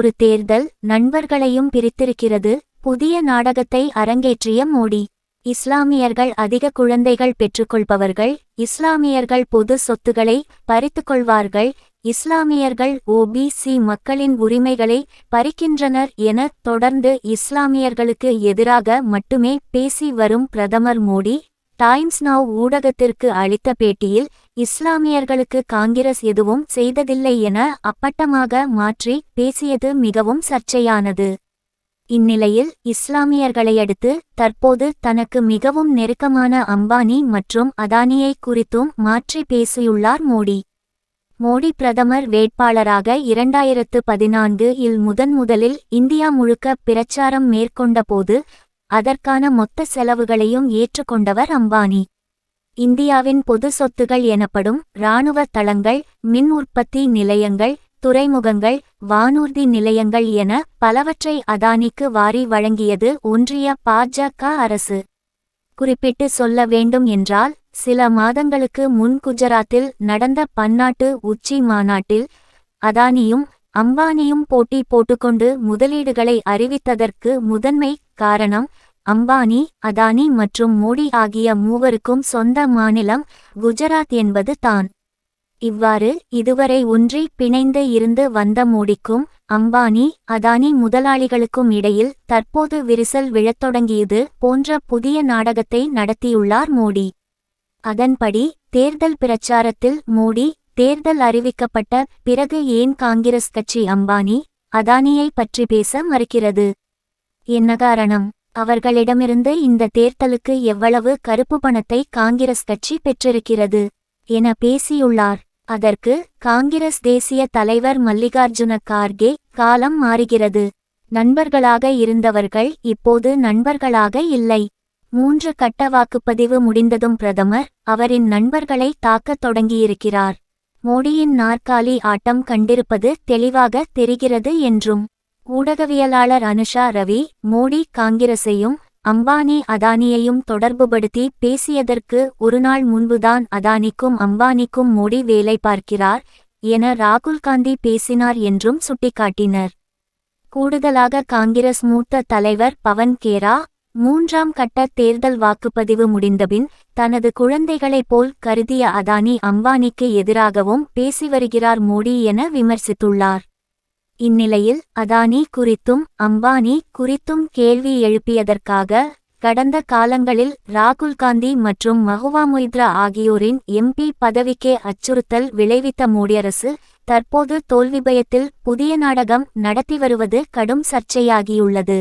ஒரு தேர்தல் நண்பர்களையும் பிரித்திருக்கிறது. புதிய நாடகத்தை அரங்கேற்றிய மோடி. இஸ்லாமியர்கள் அதிக குழந்தைகள் பெற்றுக்கொள்பவர்கள். இஸ்லாமியர்கள் பொது சொத்துக்களை பறித்துக்கொள்வார்கள். இஸ்லாமியர்கள் ஓபிசி மக்களின் உரிமைகளை பறிக்கின்றனர் என தொடர்ந்து இஸ்லாமியர்களுக்கு எதிராக மட்டுமே பேசி வரும் பிரதமர் மோடி. டைம்ஸ் நவ் ஊடகத்திற்கு அளித்த பேட்டியில் இஸ்லாமியர்களுக்கு காங்கிரஸ் எதுவும் செய்ததில்லை என அப்பட்டமாக மாற்றி பேசியது மிகவும் சர்ச்சையானது. இந்நிலையில் இஸ்லாமியர்களையடுத்து தற்போது தனக்கு மிகவும் நெருக்கமான அம்பானி மற்றும் அதானியை குறித்தும் மாற்றி பேசியுள்ளார் மோடி. மோடி பிரதமர் வேட்பாளராக இரண்டாயிரத்து பதினான்கு இல் முதன் முதலில் இந்தியா முழுக்க பிரச்சாரம் மேற்கொண்டபோது அதற்கான மொத்த செலவுகளையும் ஏற்றுக்கொண்டவர் அம்பானி. இந்தியாவின் பொது சொத்துகள் எனப்படும் இராணுவ தளங்கள் மின் உற்பத்தி நிலையங்கள் துறைமுகங்கள் வானூர்தி நிலையங்கள் என பலவற்றை அதானிக்கு வாரி வழங்கியது ஒன்றிய பாஜக அரசு. குறிப்பிட்டு சொல்ல வேண்டும் என்றால் சில மாதங்களுக்கு முன் குஜராத்தில் நடந்த பன்னாட்டு உச்சி மாநாட்டில் அதானியும் அம்பானியும் போட்டி போட்டுக்கொண்டு முதலீடுகளை அறிவித்ததற்கு முதன்மை காரணம் அம்பானி அதானி மற்றும் மோடி ஆகிய மூவருக்கும் சொந்த மாநிலம் குஜராத் என்பது தான். இவ்வாறு இதுவரை ஒன்றி பிணைந்து இருந்து வந்த மோடிக்கும் அம்பானி அதானி முதலாளிகளுக்கும் இடையில் தற்போது விரிசல் விழத் தொடங்கியது போன்ற புதிய நாடகத்தை நடத்தியுள்ளார் மோடி. அதன்படி தேர்தல் பிரச்சாரத்தில் மோடி தேர்தல் அறிவிக்கப்பட்ட பிறகு ஏன் காங்கிரஸ் கட்சி அம்பானி அதானியை பற்றி பேச மறுக்கிறது? என்ன காரணம் அவர்களிடமிருந்து இந்த தேர்தலுக்கு எவ்வளவு கருப்பு பணத்தை காங்கிரஸ் கட்சி பெற்றிருக்கிறது? என பேசியுள்ளார். அதற்கு காங்கிரஸ் தேசிய தலைவர் மல்லிகார்ஜுன கார்கே காலம் மாறுகிறது. நண்பர்களாக இருந்தவர்கள் இப்போது நண்பர்களாக இல்லை. மூன்று கட்ட வாக்குப்பதிவு முடிந்ததும் பிரதமர் அவரின் நண்பர்களை தாக்கத் தொடங்கியிருக்கிறார். மோடியின் நாற்காலி ஆட்டம் கண்டிருப்பது தெளிவாக தெரிகிறது என்றும் ஊடகவியலாளர் அனுஷா ரவி மோடி காங்கிரஸையும் அம்பானி அதானியையும் தொடர்புபடுத்தி பேசியதற்கு ஒருநாள் முன்புதான் அதானிக்கும் அம்பானிக்கும் மோடி வேலை பார்க்கிறார் என ராகுல் காந்தி பேசினார் என்றும் சுட்டிக்காட்டினர். கூடுதலாக காங்கிரஸ் மூத்த தலைவர் பவன் கேரா மூன்றாம் கட்ட தேர்தல் வாக்குப்பதிவு முடிந்தபின் தனது குழந்தைகளைப் போல் கருதிய அதானி அம்பானிக்கு எதிராகவும் பேசி வருகிறார் மோடி என விமர்சித்துள்ளார். இந்நிலையில் அதானி குறித்தும் அம்பானி குறித்தும் கேள்வி எழுப்பியதற்காக கடந்த காலங்களில் ராகுல் காந்தி மற்றும் மஹுவா மொய்த்ரா ஆகியோரின் எம்பி பதவிக்கே அச்சுறுத்தல் விளைவித்த மோடியரசு தற்போது தோல்வி பயத்தில் புதிய நாடகம் நடத்தி வருவது கடும் சர்ச்சையாகியுள்ளது.